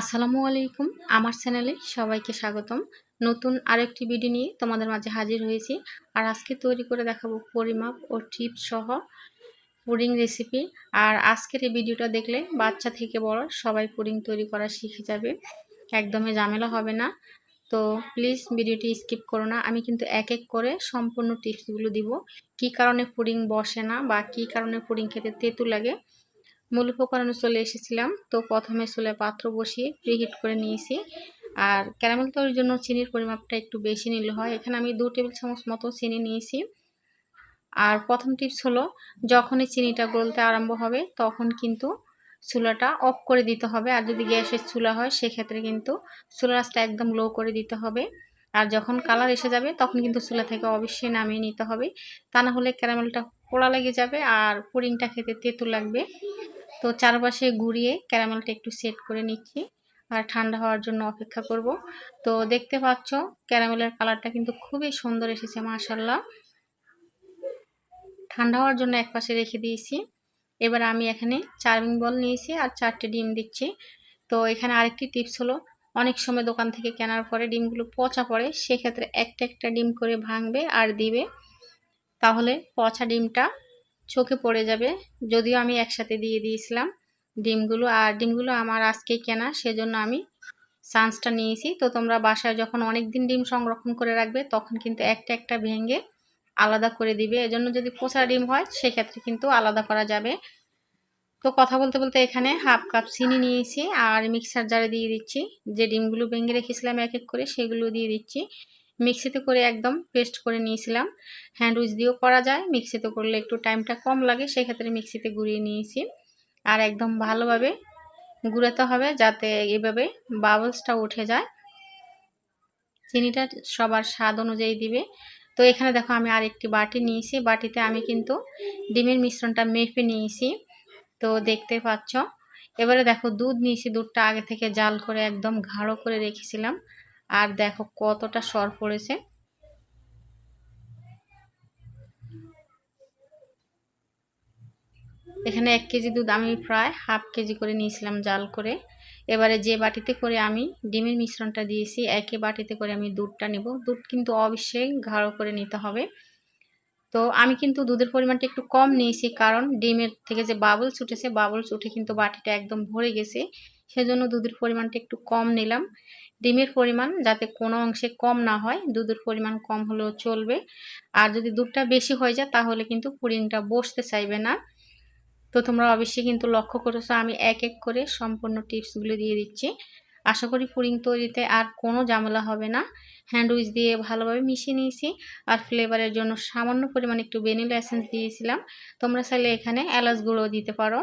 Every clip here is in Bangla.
আসসালামু আলাইকুম। আমার চ্যানেলে সবাইকে স্বাগতম। নতুন আরেকটি ভিডিও নিয়ে তোমাদের মাঝে হাজির হয়েছি। আর আজকে তৈরি করে দেখাবো পরিমাপ ও টিপস সহ পুডিং রেসিপি। আর আজকের এই ভিডিওটা দেখলে বাচ্চা থেকে বড় সবাই পুডিং তৈরি করা শিখে যাবে। একদমই ঝামেলা হবে না। তো প্লিজ ভিডিওটি স্কিপ করো না। আমি কিন্তু এক এক করে সম্পূর্ণ টিপসগুলো দিব। কি কারণে পুডিং বসে না বা কি কারণে পুডিং খেতে তেঁতু লাগে মূল উপকরণে চলে এসেছিলাম। তো প্রথমে চুলে পাত্র বসিয়ে প্রিহিট করে নিয়েছি। আর ক্যারামেল তৈরির জন্য চিনির পরিমাপটা একটু বেশি নিলে হয়। এখানে আমি দু টেবিল চামচ মতো চিনি নিয়েছি। আর প্রথম টিপস হলো, যখনই চিনিটা গলতে আরম্ভ হবে, তখন কিন্তু চুলাটা অফ করে দিতে হবে। আর যদি গ্যাসের চুলা হয়, সেক্ষেত্রে কিন্তু চুলা রাসটা একদম লো করে দিতে হবে। আর যখন কালার এসে যাবে, তখন কিন্তু চুলা থেকে অবশ্যই নামিয়ে নিতে হবে। তা না হলে ক্যারামেলটা পোড়া লেগে যাবে আর পুডিংটা খেতে তেঁতু লাগবে। তো চারপাশে ঘুরিয়ে ক্যারামেলটা একটু সেট করে নিচ্ছি আর ঠান্ডা হওয়ার জন্য অপেক্ষা করব। তো দেখতে পাচ্ছ, ক্যারামেলের কালারটা কিন্তু খুবই সুন্দর এসেছে মাশাল্লাহ ঠান্ডা হওয়ার জন্য এক পাশে রেখে দিয়েছি। এবার আমি এখানে চার্মিং বল নিয়েছি আর চারটে ডিম দিচ্ছি। তো এখানে আরেকটি টিপস হলো, অনেক সময় দোকান থেকে কেনার পরে ডিমগুলো পচা পড়ে, সেক্ষেত্রে একটা একটা ডিম করে ভাঙবে আর দিবে। তাহলে পচা ডিমটা চোখে পড়ে যাবে। যদিও আমি একসাথে দিয়ে দিয়েছিলাম ডিমগুলো। আর ডিমগুলো আমার আজকেই কেনা, সেজন্য আমি চান্সটা নিয়েছি। তো তোমরা বাসায় যখন অনেক দিন ডিম সংরক্ষণ করে রাখবে, তখন কিন্তু একটা একটা ভেঙে আলাদা করে দিবে। এজন্য যদি পোষা ডিম হয়, সেক্ষেত্রে কিন্তু আলাদা করা যাবে। তো কথা বলতে বলতে এখানে হাফ কাপ চিনি নিয়েছি, আর মিক্সার জারে দিয়ে দিচ্ছি। যে ডিমগুলো ভেঙে রেখেছিলাম এক এক করে, সেগুলো দিয়ে দিচ্ছি। মিক্সিতে করে একদম পেস্ট করে নিয়েছিলাম। হ্যান্ড উইচ দিয়েও করা যায়, মিক্সিতে করলে একটু টাইমটা কম লাগে, সেক্ষেত্রে মিক্সিতে গুঁড়িয়ে নিয়েছি। আর একদম ভালোভাবে গুঁড়াতে হবে যাতে এভাবে বাবলসটা উঠে যায়। চিনিটা সবার স্বাদ অনুযায়ী দিবে। তো এখানে দেখো আমি আরেকটি বাটি নিয়েছি। বাটিতে আমি কিন্তু ডিমের মিশ্রণটা মেপে নিয়েছি। তো দেখতে পাচ্ছ? এবারে দেখো দুধ নিয়েছি, দুধটা আগে থেকে জাল করে একদম গাঢ় করে রেখেছিলাম। আর দেখো কতটা সর পড়েছে। এখানে এক কেজি দুধ আমি প্রায় হাফ কেজি করে নিয়েছিলাম জাল করে। এবারে যে বাটিতে করে আমি ডিমের মিশ্রণটা দিয়েছি একই বাটিতে করে আমি দুধটা নেব। দুধ কিন্তু অবশ্যই ঘাড়ো করে নিতে হবে। তো আমি কিন্তু দুধের পরিমাণটা একটু কম নিয়েছি কারণ ডিমের থেকে যে বাবলস উঠেছে বাবলস উঠে কিন্তু বাটিটা একদম ভরে গেছে। সেজন্য দুধের পরিমাণটা একটু কম নিলাম। ডিমের পরিমাণ যাতে কোনো অংশে কম না হয়, দুধের পরিমাণ কম হলেও চলবে। আর যদি দুধটা বেশি হয়ে যায়, তাহলে কিন্তু পুডিংটা বসতে চাইবে না। তো তোমরা অবশ্যই কিন্তু লক্ষ্য করেছ, আমি এক এক করে সম্পূর্ণ টিপসগুলো দিয়ে দিচ্ছি। আশা করি পুডিং তৈরিতে আর কোনো ঝামেলা হবে না। হ্যান্ড উইচ দিয়ে ভালোভাবে মিশিয়ে নিয়েছি। আর ফ্লেভারের জন্য সামান্য পরিমাণে একটু ভ্যানিলা এসেন্স দিয়েছিলাম। তোমরা চাইলে এখানে এলাচ গুঁড়ো দিতে পারো।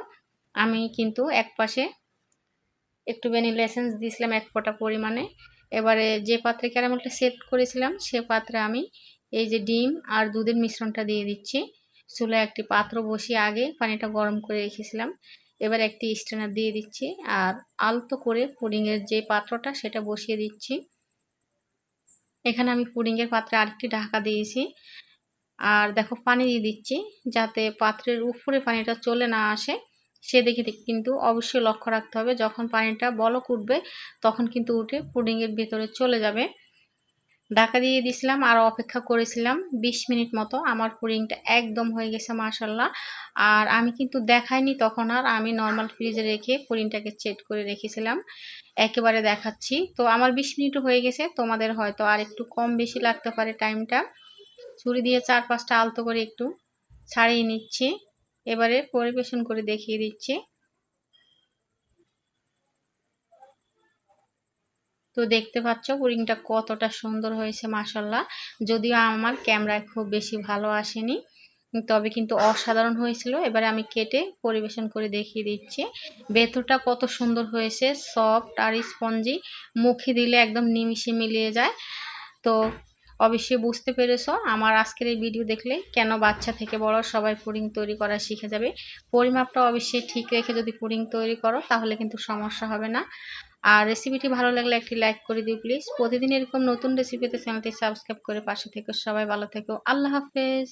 আমি কিন্তু এক পাশে একটু ভ্যানিলা এসেন্স দিয়েছিলাম এক ফোঁটা পরিমাণে। এবারে যে পাত্রে ক্যারামেলটা সেট করেছিলাম, সে পাত্রে আমি এই যে ডিম আর দুধের মিশ্রণটা দিয়ে দিচ্ছি। চুলায় একটি পাত্র বসিয়ে আগে পানিটা গরম করে রেখেছিলাম। এবার একটি স্ট্যান্ডার দিয়ে দিচ্ছি আর আলতো করে পুডিংয়ের যে পাত্রটা সেটা বসিয়ে দিচ্ছি। এখানে আমি পুডিংয়ের পাত্রে আরেকটি ঢাকা দিয়েছি। আর দেখো পানি দিয়ে দিচ্ছি যাতে পাত্রের উপরে পানিটা চলে না আসে। সেদিকে কিন্তু অবশ্যই লক্ষ্য রাখতে হবে। যখন পানিটা বলক উঠবে তখন কিন্তু উঠে পুডিংয়ের ভেতরে চলে যাবে। ঢাকা দিয়ে দিয়েছিলাম আর অপেক্ষা করেছিলাম ২০ মিনিট মতো। আমার পুডিংটা একদম হয়ে গেছে মাসাল্লাহ আর আমি কিন্তু দেখাইনি তখন আর, আমি নর্মাল ফ্রিজে রেখে পুডিংটাকে চেট করে রেখেছিলাম। একেবারে দেখাচ্ছি। তো আমার ২০ মিনিটও হয়ে গেছে, তোমাদের হয়তো আর একটু কম বেশি লাগতে পারে টাইমটা ছুরি দিয়ে চার পাঁচটা আলতো করে একটু ছাড়িয়ে নিচ্ছি। এবারে পরিবেশন করে দেখিয়ে দিচ্ছি। তো দেখতে পাচ্ছ পুরিংটা কতটা সুন্দর হয়েছে মাসাল্লাহ যদিও আমার ক্যামেরায় খুব বেশি ভালো আসেনি, তবে কিন্তু অসাধারণ হয়েছিল। এবারে আমি কেটে পরিবেশন করে দেখিয়ে দিচ্ছি। ভেতরটা কত সুন্দর হয়েছে, সফট আর স্পঞ্জি। মুখে দিলে একদম নিমিশে মিলিয়ে যায়। তো অবশ্যই বুঝতে পেরেছ, আমার আজকের এই ভিডিও দেখলে কেন বাচ্চা থেকে বড় সবাই পুডিং তৈরি করা শিখে যাবে। পরিমাপটা অবশ্যই ঠিক রেখে যদি পুডিং তৈরি করো, তাহলে কিন্তু সমস্যা হবে না। আর রেসিপিটি ভালো লাগলে একটি লাইক করে দিও প্লিজ প্রতিদিন এরকম নতুন রেসিপিতে চ্যানেলটি সাবস্ক্রাইব করে পাশে থেকে। সবাই ভালো থেকো। আল্লাহ হাফেজ।